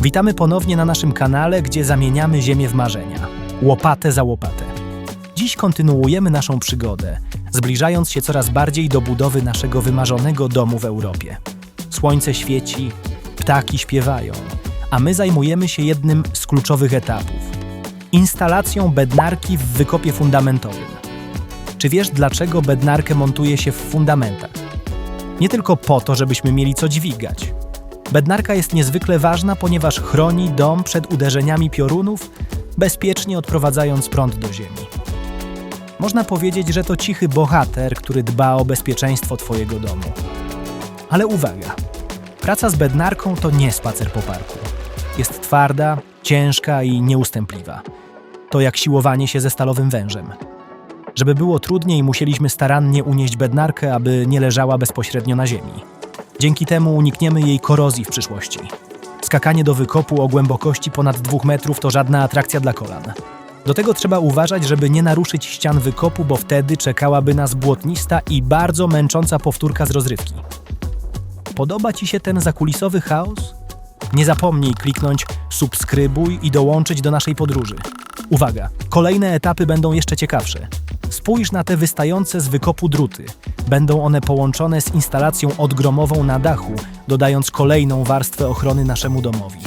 Witamy ponownie na naszym kanale, gdzie zamieniamy ziemię w marzenia. Łopatę za łopatę. Dziś kontynuujemy naszą przygodę, zbliżając się coraz bardziej do budowy naszego wymarzonego domu w Europie. Słońce świeci, ptaki śpiewają, a my zajmujemy się jednym z kluczowych etapów instalacją bednarki w wykopie fundamentowym. Czy wiesz, dlaczego bednarkę montuje się w fundamentach? Nie tylko po to, żebyśmy mieli co dźwigać. Bednarka jest niezwykle ważna, ponieważ chroni dom przed uderzeniami piorunów, bezpiecznie odprowadzając prąd do ziemi. Można powiedzieć, że to cichy bohater, który dba o bezpieczeństwo Twojego domu. Ale uwaga! Praca z bednarką to nie spacer po parku. Jest twarda, ciężka i nieustępliwa. To jak siłowanie się ze stalowym wężem. Żeby było trudniej, musieliśmy starannie unieść bednarkę, aby nie leżała bezpośrednio na ziemi. Dzięki temu unikniemy jej korozji w przyszłości. Skakanie do wykopu o głębokości ponad dwóch metrów to żadna atrakcja dla kolan. Do tego trzeba uważać, żeby nie naruszyć ścian wykopu, bo wtedy czekałaby nas błotnista i bardzo męcząca powtórka z rozrywki. Podoba Ci się ten zakulisowy chaos? Nie zapomnij kliknąć subskrybuj i dołączyć do naszej podróży. Uwaga, kolejne etapy będą jeszcze ciekawsze. Spójrz na te wystające z wykopu druty. Będą one połączone z instalacją odgromową na dachu, dodając kolejną warstwę ochrony naszemu domowi.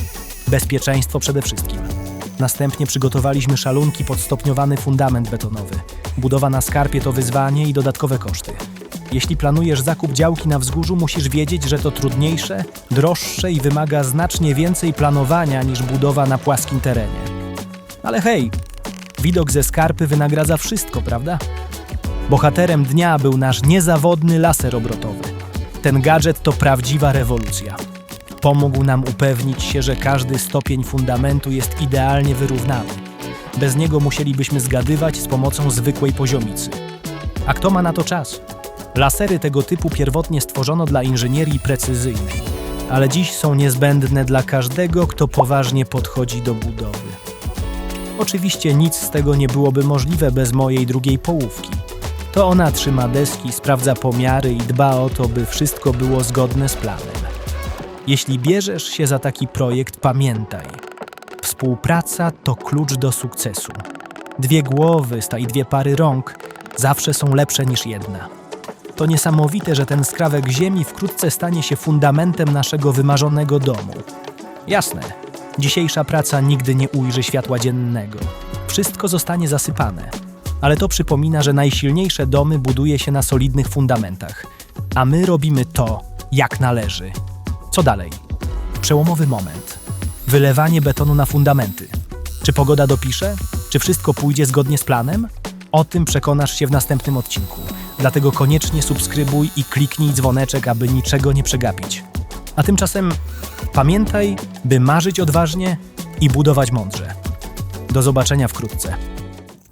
Bezpieczeństwo przede wszystkim. Następnie przygotowaliśmy szalunki pod stopniowany fundament betonowy. Budowa na skarpie to wyzwanie i dodatkowe koszty. Jeśli planujesz zakup działki na wzgórzu, musisz wiedzieć, że to trudniejsze, droższe i wymaga znacznie więcej planowania niż budowa na płaskim terenie. Ale hej, widok ze skarpy wynagradza wszystko, prawda? Bohaterem dnia był nasz niezawodny laser obrotowy. Ten gadżet to prawdziwa rewolucja. Pomógł nam upewnić się, że każdy stopień fundamentu jest idealnie wyrównany. Bez niego musielibyśmy zgadywać z pomocą zwykłej poziomicy. A kto ma na to czas? Lasery tego typu pierwotnie stworzono dla inżynierii precyzyjnej, ale dziś są niezbędne dla każdego, kto poważnie podchodzi do budowy. Oczywiście nic z tego nie byłoby możliwe bez mojej drugiej połówki. To ona trzyma deski, sprawdza pomiary i dba o to, by wszystko było zgodne z planem. Jeśli bierzesz się za taki projekt, pamiętaj: współpraca to klucz do sukcesu. Dwie głowy i dwie pary rąk zawsze są lepsze niż jedna. To niesamowite, że ten skrawek ziemi wkrótce stanie się fundamentem naszego wymarzonego domu. Jasne, dzisiejsza praca nigdy nie ujrzy światła dziennego. Wszystko zostanie zasypane. Ale to przypomina, że najsilniejsze domy buduje się na solidnych fundamentach. A my robimy to, jak należy. Co dalej? Przełomowy moment. Wylewanie betonu na fundamenty. Czy pogoda dopisze? Czy wszystko pójdzie zgodnie z planem? O tym przekonasz się w następnym odcinku. Dlatego koniecznie subskrybuj i kliknij dzwoneczek, aby niczego nie przegapić. A tymczasem pamiętaj, by marzyć odważnie i budować mądrze. Do zobaczenia wkrótce.